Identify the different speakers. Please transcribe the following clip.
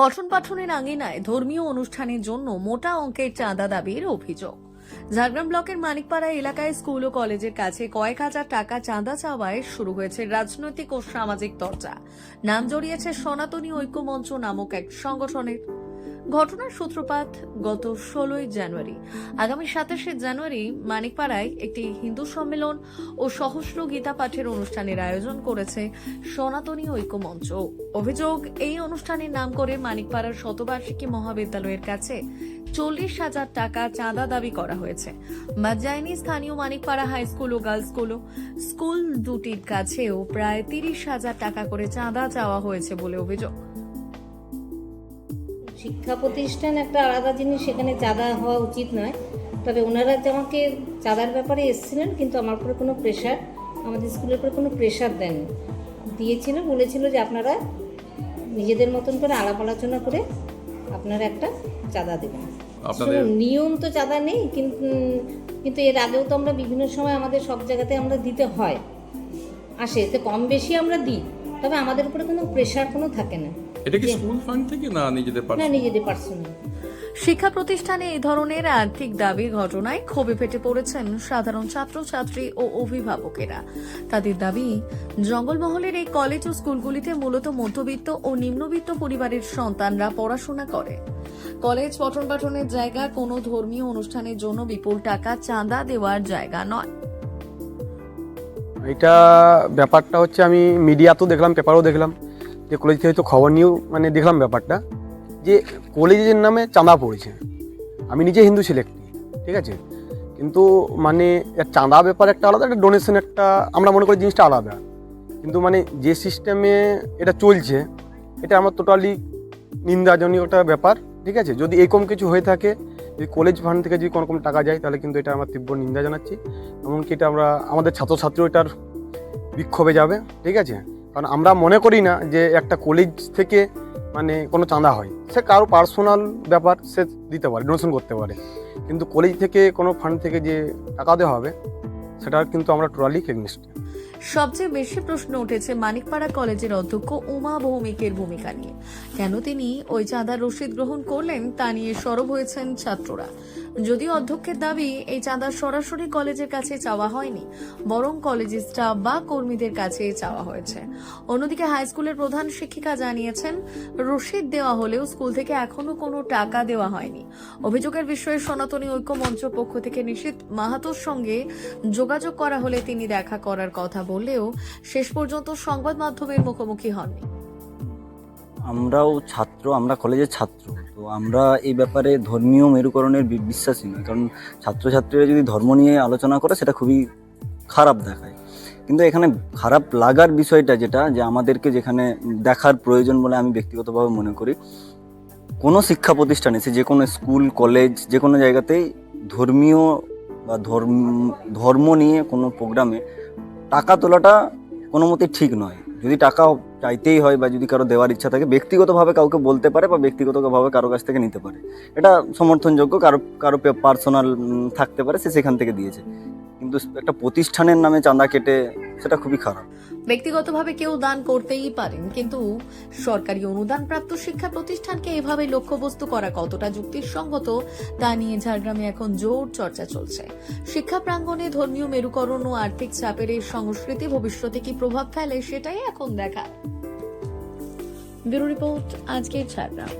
Speaker 1: পঠন পাঠনের আঙিনায় ধর্মীয় অনুষ্ঠানের জন্য মোটা অঙ্কের চাঁদা দাবির অভিযোগ। ঝাড়গ্রাম ব্লকের মানিকপাড়া এলাকায় স্কুল ও কলেজের কাছে কয়েক হাজার টাকা চাঁদা চাওয়ায় শুরু হয়েছে রাজনৈতিক ও সামাজিক চর্চা। নাম জড়িয়েছে সনাতনী ঐক্যমঞ্চ নামক এক সংগঠনের ঘটনার সূত্রপাত গত ষোলোই জানুয়ারি। আগামী সাতাশে জানুয়ারি মানিকপাড়ায় একটি হিন্দু সম্মেলন ও সহস্র গীতা পাঠের অনুষ্ঠানের আয়োজন করেছে সনাতনী ঐক্যমঞ্চ। অভিযোগ, এই অনুষ্ঠানের নাম করে মানিকপাড়ার শতবার্ষিকী মহাবিদ্যালয়ের কাছে চল্লিশ হাজার টাকা চাঁদা দাবি করা হয়েছে। বাদ যায়নি স্থানীয় মানিকপাড়া হাই স্কুল ও গার্লস স্কুলও স্কুল দুটির কাছেও প্রায় তিরিশ হাজার টাকা করে চাঁদা চাওয়া হয়েছে বলে অভিযোগ।
Speaker 2: শিক্ষা প্রতিষ্ঠান একটা আলাদা জিনিস সেখানে চাঁদা হওয়া উচিত নয়। তবে ওনারা যে আমাকে চাঁদার ব্যাপারে এসেছিলেন কিন্তু আমার উপরে কোনো প্রেশার আমাদের স্কুলের উপরে কোনো প্রেশার দেন দিয়েছিল বলেছিল যে আপনারা নিজেদের মতন করে আলাপ আলোচনা করে আপনারা একটা চাঁদা দেবেন। নিয়ম তো চাঁদা নেই কিন্তু কিন্তু এর আগেও তো আমরা বিভিন্ন সময় আমাদের সব জায়গাতে আমরা দিতে হয়। আসে তো কম বেশি আমরা দিই তবে আমাদের উপরে কোনো প্রেশার কোনো থাকে না।
Speaker 3: এটা কি স্কুল ফান্ড থেকে না নিজেদের
Speaker 2: না নিজেদের পার্সোনাল
Speaker 1: শিক্ষা প্রতিষ্ঠানে এই ধরনের আর্থিক দাবির ঘটনায় ক্ষোভে ফেটে পড়েছেন সাধারণ ছাত্রছাত্রী ও অভিভাবকেরা। তাদের দাবি জঙ্গলমহলের এই কলেজ ও স্কুলগুলিতে মূলত মধ্যবিত্ত ও নিম্নবিত্ত পরিবারের সন্তানরা পড়াশোনা করে। কলেজ পঠন পাঠনের জায়গা কোনো ধর্মীয় অনুষ্ঠানের জন্য বিপুল টাকা চাঁদা দেওয়ার জায়গা নয়।
Speaker 4: এটা ব্যাপারটা হচ্ছে আমি মিডিয়াতেও দেখলাম পেপারও দেখলাম। যে কলেজ থেকে তো খবর নিয়েও মানে দেখলাম ব্যাপারটা, যে কলেজের নামে চাঁদা পড়েছে। আমি নিজে হিন্দু ছেলে ঠিক আছে? কিন্তু মানে চাঁদা ব্যাপার একটা আলাদা, একটা ডোনেশন একটা, আমরা মনে করি জিনিসটা আলাদা। কিন্তু মানে যে সিস্টেমে এটা চলছে, এটা আমার টোটালি নিন্দাজনীয় একটা ব্যাপার, ঠিক আছে? যদি এরকম কিছু হয়ে থাকে, যদি কলেজ ফান্ড থেকে যদি কোনো রকম টাকা যায়, তাহলে কিন্তু এটা আমার তীব্র নিন্দা জানাচ্ছি। এমনকি এটা আমরা, আমাদের ছাত্রছাত্রীও এটার বিক্ষোভে যাবে, ঠিক আছে? কারণ আমরা মনে করি না যে একটা কলেজ থেকে মানে কোনো চাঁদা হয়। সে কারও পার্সোনাল ব্যাপার সে দিতে পারে ডোনেশন করতে পারে। কিন্তু কলেজ থেকে কোনো ফান্ড থেকে যে টাকা দেওয়া হবে সেটার কিন্তু আমরা টোটালি এগনিস্ট
Speaker 1: সবচেয়ে বেশি প্রশ্ন উঠেছে মানিকপাড়া কলেজের অধ্যক্ষ উমা ভৌমিকের ভূমিকা নিয়ে। কেন তিনি ওই চাঁদার রসিদ গ্রহণ করলেন তা নিয়ে সরব হয়েছেন ছাত্ররা। যদিও অধ্যক্ষের দাবি, এই চাঁদা সরাসরি কলেজের কাছে চাওয়া হয়নি, বরং কলেজের স্টাফ বা কর্মীদের কাছে চাওয়া হয়েছে। অন্যদিকে হাই স্কুলের প্রধান শিক্ষিকা জানিয়েছেন, রসিদ দেওয়া হলেও স্কুল থেকে এখনও কোনো টাকা দেওয়া হয়নি। অভিযোগের বিষয়ে সনাতনী ঐক্য মঞ্চ পক্ষ থেকে নিশীত মাহাতোর সঙ্গে যোগাযোগ করা হলে তিনি দেখা করার কথা বললেও শেষ পর্যন্ত সংবাদ মাধ্যমের মুখোমুখি হননি।
Speaker 5: আমরাও ছাত্র, আমরা কলেজের ছাত্র। তো আমরা এই ব্যাপারে ধর্মীয় মেরুকরণের বিশ্বাসী নই। কারণ ছাত্রছাত্রীরা যদি ধর্ম নিয়ে আলোচনা করে, সেটা খুবই খারাপ দেখায়। কিন্তু এখানে খারাপ লাগার বিষয়টা যেটা, যে আমাদেরকে যেখানে দেখার প্রয়োজন বলে আমি ব্যক্তিগতভাবে মনে করি, কোনো শিক্ষা প্রতিষ্ঠানে, সে যে কোনো স্কুল কলেজ যে কোনো জায়গাতেই ধর্মীয় বা ধর্ম ধর্ম নিয়ে কোনো প্রোগ্রামে টাকা তোলাটা কোনো মতেই ঠিক নয়। যদি টাকা চাইতেই হয় বা যদি কারও দেওয়ার ইচ্ছা থাকে, ব্যক্তিগতভাবে কাউকে বলতে পারে বা ব্যক্তিগতভাবে কারও কাছ থেকে নিতে পারে। এটা সমর্থনযোগ্য, কারও কারও পার্সোনাল থাকতে পারে, সে সেখান থেকে দিয়েছে। কিন্তু একটা প্রতিষ্ঠানের নামে চাঁদা কেটে সেটা খুবই খারাপ।
Speaker 1: ব্যক্তিগতভাবে কেউ দান করতেই পারেন, কিন্তু সরকারি অনুদান প্রাপ্ত শিক্ষা প্রতিষ্ঠানকে এভাবে লক্ষ্যবস্তু করা কতটা যুক্তিসঙ্গত, তা নিয়ে ঝাড়গ্রামে এখন জোর চর্চা চলছে। শিক্ষা প্রাঙ্গণে ধর্মীয় মেরুকরণ ও আর্থিক চাপের এই সংস্কৃতি ভবিষ্যতে কি প্রভাব ফেলে, সেটাই এখন দেখা ব্যুরো রিপোর্ট আজকের ঝাড়গ্রাম।